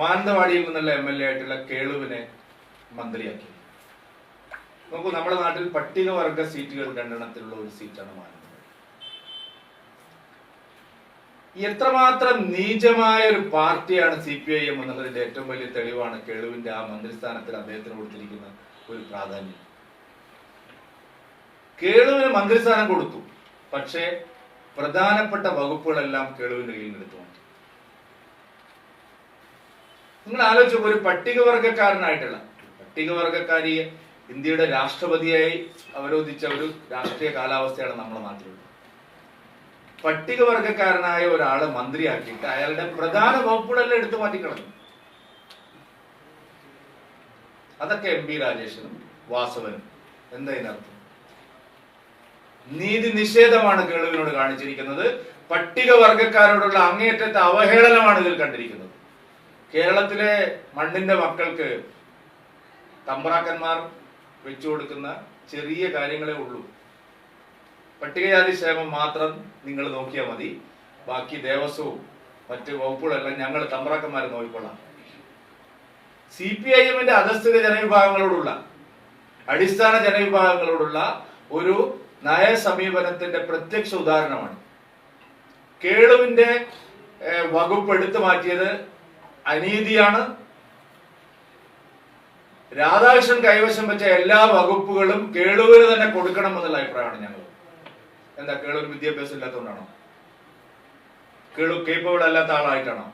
മാനന്തവാടിയിൽ നിന്നുള്ള M L A ആയിട്ടുള്ള കേളുവിനെ മന്ത്രിയാക്കി. നോക്കൂ നമ്മുടെ നാട്ടിൽ പട്ടികവർഗ സീറ്റുകൾ രണ്ടെണ്ണത്തിലുള്ള ഒരു സീറ്റാണ് മാനന്തവാടി. എത്രമാത്രം നീചമായ ഒരു പാർട്ടിയാണ് സി പി ഐ എം എന്നുള്ളതിന്റെ ഏറ്റവും വലിയ തെളിവാണ് കേളുവിന്റെ ആ മന്ത്രിസ്ഥാനത്തിൽ അദ്ദേഹത്തിന് കൊടുത്തിരിക്കുന്ന ഒരു പ്രാധാന്യം. കേളുവിന് മന്ത്രിസ്ഥാനം കൊടുത്തു പക്ഷേ പ്രധാനപ്പെട്ട വകുപ്പുകളെല്ലാം കേളുവിന്റെ കയ്യിൽ നിന്ന് എടുത്തു നിങ്ങൾ ആലോചിച്ചു ഒരു പട്ടികവർഗക്കാരനായിട്ടുള്ള പട്ടികവർഗക്കാരി ഇന്ത്യയുടെ രാഷ്ട്രപതിയായി അവരോധിച്ച ഒരു രാഷ്ട്രീയ കാലാവസ്ഥയാണ് നമ്മുടെ നാട്ടിലുള്ളത്. പട്ടികവർഗക്കാരനായ ഒരാളെ മന്ത്രിയാക്കിയിട്ട് അയാളുടെ പ്രധാന വകുപ്പുകളെല്ലാം എടുത്തു മാറ്റിക്കളഞ്ഞു. അതൊക്കെ എം പി രാജേഷനും വാസവനും. എന്തതിനർത്ഥം നീതി നിഷേധമാണ് കേളുവിനോട് കാണിച്ചിരിക്കുന്നത്. പട്ടികവർഗക്കാരോടുള്ള അങ്ങേറ്റത്തെ അവഹേളനമാണ് ഇതിൽ കണ്ടിരിക്കുന്നത്. കേരളത്തിലെ മണ്ണിന്റെ മക്കൾക്ക് തമ്പ്രാക്കന്മാർ വെച്ചു കൊടുക്കുന്ന ചെറിയ കാര്യങ്ങളെ ഉള്ളൂ. പട്ടികജാതി ക്ഷേമം മാത്രം നിങ്ങൾ നോക്കിയാൽ മതി. ബാക്കി ദേവസ്വവും മറ്റ് വകുപ്പുകളെല്ലാം ഞങ്ങൾ തമ്പ്രാക്കന്മാരെ നോക്കിക്കൊള്ളാം. സി പി ഐ എമ്മിന്റെ അധസ്ഥിത ജനവിഭാഗങ്ങളോടുള്ള അടിസ്ഥാന ജനവിഭാഗങ്ങളോടുള്ള ഒരു നയ സമീപനത്തിന്റെ പ്രത്യക്ഷ ഉദാഹരണമാണ്. കേളുവിന്റെ വകുപ്പ് എടുത്തു മാറ്റിയത് അനീതിയാണ്. രാധാകൃഷ്ണൻ കൈവശം വെച്ച എല്ലാ വകുപ്പുകളും കേളുവിന് തന്നെ കൊടുക്കണം എന്നുള്ള അഭിപ്രായമാണ് ഞങ്ങൾ. എന്താ കേളൂർ വിദ്യാഭ്യാസം ഇല്ലാത്തതുകൊണ്ടാണോ? കേളു കേപ്പബിൾ അല്ലാത്ത ആളായിട്ടാണോ?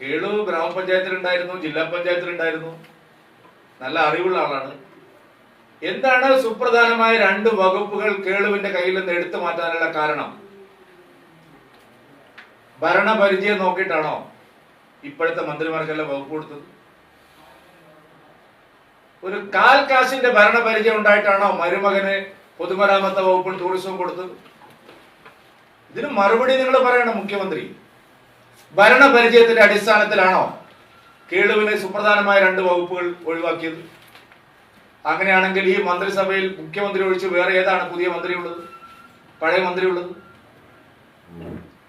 കേളു ഗ്രാമപഞ്ചായത്തിലുണ്ടായിരുന്നു ജില്ലാ പഞ്ചായത്തിലുണ്ടായിരുന്നു. നല്ല അറിവുള്ള ആളാണ്. എന്താണ് സുപ്രധാനമായ രണ്ട് വകുപ്പുകൾ കേളുവിന്റെ കയ്യിൽ നിന്ന് എടുത്തു മാറ്റാനുള്ള കാരണം? ഭരണപരിചയം നോക്കിയിട്ടാണോ? ഇപ്പോഴത്തെ മന്ത്രിമാർക്കെല്ലാം വകുപ്പ് കൊടുത്തത്? ഒരു കാൽ കാശിന്റെ ഭരണപരിചയം ഉണ്ടായിട്ടാണോ മരുമകന് പൊതുമരാമത്ത് വകുപ്പിൽ ടൂറിസം കൊടുത്തത്? ഇതിന് മറുപടി നിങ്ങൾ പറയണം മുഖ്യമന്ത്രി. ഭരണപരിചയത്തിന്റെ അടിസ്ഥാനത്തിലാണോ കേളുവിന് സുപ്രധാനമായ രണ്ട് വകുപ്പുകൾ ഒഴിവാക്കിയത്? അങ്ങനെയാണെങ്കിൽ ഈ മന്ത്രിസഭയിൽ മുഖ്യമന്ത്രി ഒഴിച്ച് വേറെ ഏതാണ് പുതിയ മന്ത്രി ഉള്ളത് പഴയ മന്ത്രി ഉള്ളത്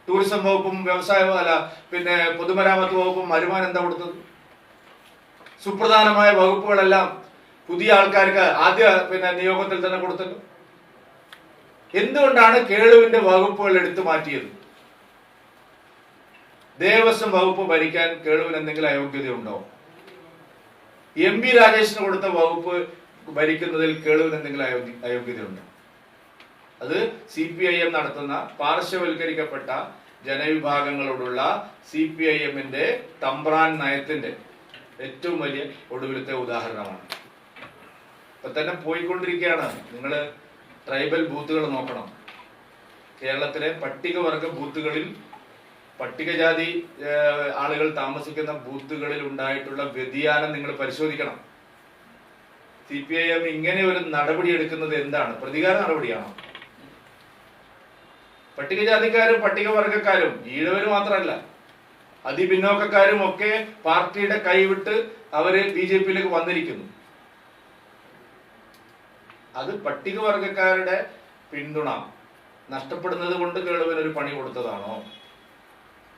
ടൂറിസം വകുപ്പും വ്യവസായ അല്ല പിന്നെ പൊതുമരാമത്ത് വകുപ്പും വരുമാനം എന്താ കൊടുത്തത്? സുപ്രധാനമായ വകുപ്പുകളെല്ലാം പുതിയ ആൾക്കാർക്ക് ആദ്യ പിന്നെ നിയോഗത്തിൽ തന്നെ കൊടുത്തല്ലോ എന്തുകൊണ്ടാണ് കേളുവിന്റെ വകുപ്പുകൾ എടുത്തു മാറ്റിയത്? ദേവസ്വം വകുപ്പ് ഭരിക്കാൻ കേളുവിന് എന്തെങ്കിലും അയോഗ്യതയുണ്ടോ? എം ബി രാജേഷിന് കൊടുത്ത വകുപ്പ് ഭരിക്കുന്നതിൽ കേളുവിന് എന്തെങ്കിലും അയോഗ്യത അയോഗ്യതയുണ്ടോ? അത് സി പി ഐ എം നടത്തുന്ന പാർശ്വവൽക്കരിക്കപ്പെട്ട ജനവിഭാഗങ്ങളോടുള്ള സി പി ഐ എമ്മിന്റെ തമ്പ്രാൻ നയത്തിന്റെ ഏറ്റവും വലിയ ഒടുവിലത്തെ ഉദാഹരണമാണ്. ഇപ്പൊ തന്നെ പോയിക്കൊണ്ടിരിക്കുകയാണ്. നിങ്ങൾ ട്രൈബൽ ബൂത്തുകൾ നോക്കണം. കേരളത്തിലെ പട്ടികവർഗ ബൂത്തുകളിൽ പട്ടികജാതി ആളുകൾ താമസിക്കുന്ന ബൂത്തുകളിൽ ഉണ്ടായിട്ടുള്ള വ്യതിയാനം നിങ്ങൾ പരിശോധിക്കണം. സി പി ഐ എം ഇങ്ങനെ ഒരു നടപടി എടുക്കുന്നത് എന്താണ്? പ്രതികാര നടപടിയാണോ? പട്ടികജാതിക്കാരും പട്ടികവർഗക്കാരും ഈഴവര് മാത്രമല്ല അതിപിന്നോക്കക്കാരും ഒക്കെ പാർട്ടിയുടെ കൈവിട്ട് അവർ ബി ജെ പിയിലേക്ക് വന്നിരിക്കുന്നു. അത് പട്ടികവർഗക്കാരുടെ പിന്തുണ. നഷ്ടപ്പെടുന്നത് കൊണ്ട് കേളുവിന് ഒരു പണി കൊടുത്തതാണോ?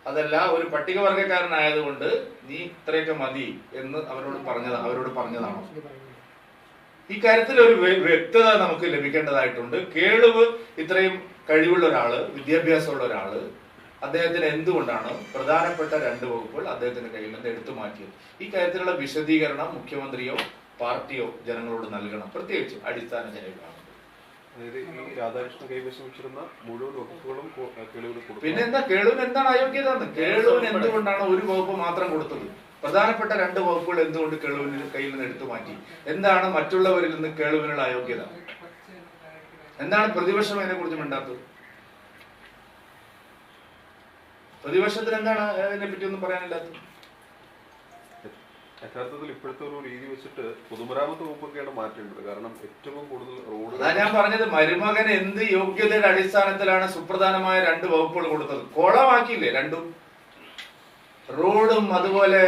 അതല്ല ഒരു പട്ടികവർഗക്കാരനായതുകൊണ്ട് നീ ഇത്രയൊക്കെ മതി എന്ന് അവരോട് പറഞ്ഞതാ അവരോട് പറഞ്ഞതാണോ? ഈ കാര്യത്തിൽ ഒരു വ്യക്തത നമുക്ക് ലഭിക്കേണ്ടതായിട്ടുണ്ട്. കേളവ് ഇത്രയും കഴിവുള്ള ഒരാൾ വിദ്യാഭ്യാസമുള്ള ഒരാൾ അദ്ദേഹത്തിന് എന്തുകൊണ്ടാണ് പ്രധാനപ്പെട്ട രണ്ട് വകുപ്പുകൾ അദ്ദേഹത്തിന്റെ കയ്യിൽ നിന്ന് എടുത്തു മാറ്റിയത്? ഈ കാര്യത്തിലുള്ള വിശദീകരണം മുഖ്യമന്ത്രിയോ പാർട്ടിയോ ജനങ്ങളോട് നൽകണം. പ്രത്യേകിച്ച് അടിസ്ഥാന ജനവിഭാഗം. അതായത് ഈ രാധാകൃഷ്ണൻ കൈവശം വെച്ചിരുന്ന മുഴുവൻ വകുപ്പുകളും കേളുവിന് കൊടുത്തു പിന്നെ എന്താ കേളുവിന് എന്താണ് അയോഗ്യത കേളുവിന് എന്തുകൊണ്ടാണ് ഒരു വകുപ്പ് മാത്രം കൊടുത്തത്? പ്രധാനപ്പെട്ട രണ്ട് വകുപ്പുകൾ എന്തുകൊണ്ട് കേളുവിന് കയ്യിൽ നിന്ന് എടുത്തു മാറ്റി? എന്താണ് മറ്റുള്ളവരിൽ നിന്ന് കേളുവിനുള്ള അയോഗ്യത എന്താണ് പ്രതിപക്ഷം അതിനെ കുറിച്ച് മിണ്ടാത്തത്? പ്രതിപക്ഷത്തിന് എന്താണ് അതിനെ പറ്റി ഒന്നും പറയാനില്ലാത്തത്? യഥാർത്ഥത്തിൽ ഇപ്പോഴത്തെ ഒരു രീതി വെച്ചിട്ട് പൊതുമരാമത്ത് വകുപ്പൊക്കെയാണ് മാറ്റേണ്ടത്. കാരണം ഏറ്റവും കൂടുതൽ റോഡ് അതാ ഞാൻ പറഞ്ഞത് മരുമകൻ എന്ത് യോഗ്യതയുടെ അടിസ്ഥാനത്തിലാണ് സുപ്രധാനമായ രണ്ട് വകുപ്പുകൾ കൊടുത്തത്? കോളമാക്കിയില്ലേ രണ്ടും? റോഡും അതുപോലെ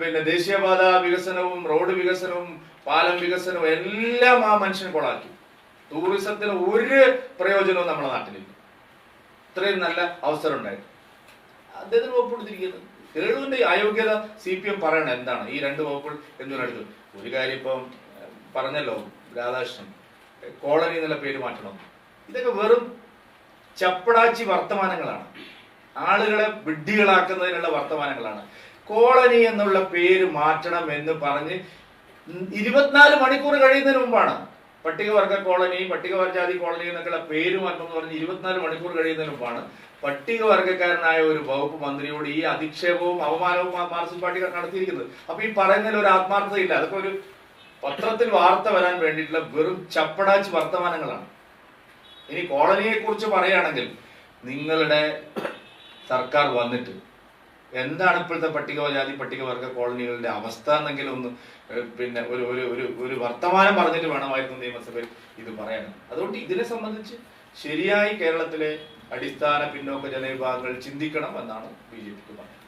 പിന്നെ ദേശീയപാത വികസനവും റോഡ് വികസനവും പാലം വികസനവും എല്ലാം ആ മനുഷ്യൻ കൊളാക്കി. ടൂറിസത്തിന് ഒരു പ്രയോജനവും നമ്മുടെ നാട്ടിലില്ല. ഇത്രയും നല്ല അവസരം ഉണ്ടായിരുന്നു അദ്ദേഹത്തിന് വകുപ്പ് കൊടുത്തിരിക്കുന്നത് കേളുവിന്റെ അയോഗ്യത സി പി എം പറയണം എന്താണ്? ഈ രണ്ട് വകുപ്പുകൾ എന്ന് എന്തിനടുത്ത് ഒരു കാര്യം ഇപ്പം പറഞ്ഞല്ലോ രാധാകൃഷ്ണൻ. കോളനി എന്നുള്ള പേര് മാറ്റണം. ഇതൊക്കെ വെറും ചപ്പടാച്ചി വർത്തമാനങ്ങളാണ്. ആളുകളെ വിഡ്ഢികളാക്കുന്നതിനുള്ള വർത്തമാനങ്ങളാണ്. കോളനി എന്നുള്ള പേര് മാറ്റണം എന്ന് പറഞ്ഞ് ഇരുപത്തിനാല് മണിക്കൂർ കഴിയുന്നതിന് മുമ്പാണ് പട്ടികവർഗ കോളനി പട്ടികവർജാതി കോളനി എന്നൊക്കെയുള്ള പേര് മാറ്റം എന്ന് പറഞ്ഞ് ഇരുപത്തിനാല് മണിക്കൂർ കഴിയുന്നതിന് മുമ്പാണ് പട്ടികവർഗക്കാരനായ ഒരു വകുപ്പ് മന്ത്രിയോട് ഈ അധിക്ഷേപവും അവമാനവും മാ- പാർട്ടികൾ പാർട്ടി നടത്തിയിരിക്കുന്നത്. അപ്പൊ ഈ പറയുന്നതിൽ ഒരു ആത്മാർത്ഥതയില്ല. അതൊക്കെ ഒരു പത്രത്തിൽ വാർത്ത വരാൻ വേണ്ടിയിട്ടുള്ള വെറും ചപ്പടാച്ച് വർത്തമാനങ്ങളാണ്. ഇനി കോളനിയെ കുറിച്ച് പറയുകയാണെങ്കിൽ നിങ്ങളുടെ സർക്കാർ വന്നിട്ട് എന്താണ് ഇപ്പോഴത്തെ പട്ടികജാതി പട്ടികവർഗ കോളനികളുടെ അവസ്ഥ എന്നെങ്കിലും ഒന്ന് പിന്നെ ഒരു ഒരു ഒരു ഒരു വർത്തമാനം പറഞ്ഞിട്ട് വേണമായിരുന്നു നിയമസഭയിൽ ഇത് പറയാൻ. അതുകൊണ്ട് ഇതിനെ സംബന്ധിച്ച് ശരിയായി കേരളത്തിലെ അടിസ്ഥാന പിന്നോക്ക ജനവിഭാഗങ്ങൾ ചിന്തിക്കണം എന്നാണ് ബി ജെ പിക്ക് പറയുന്നത്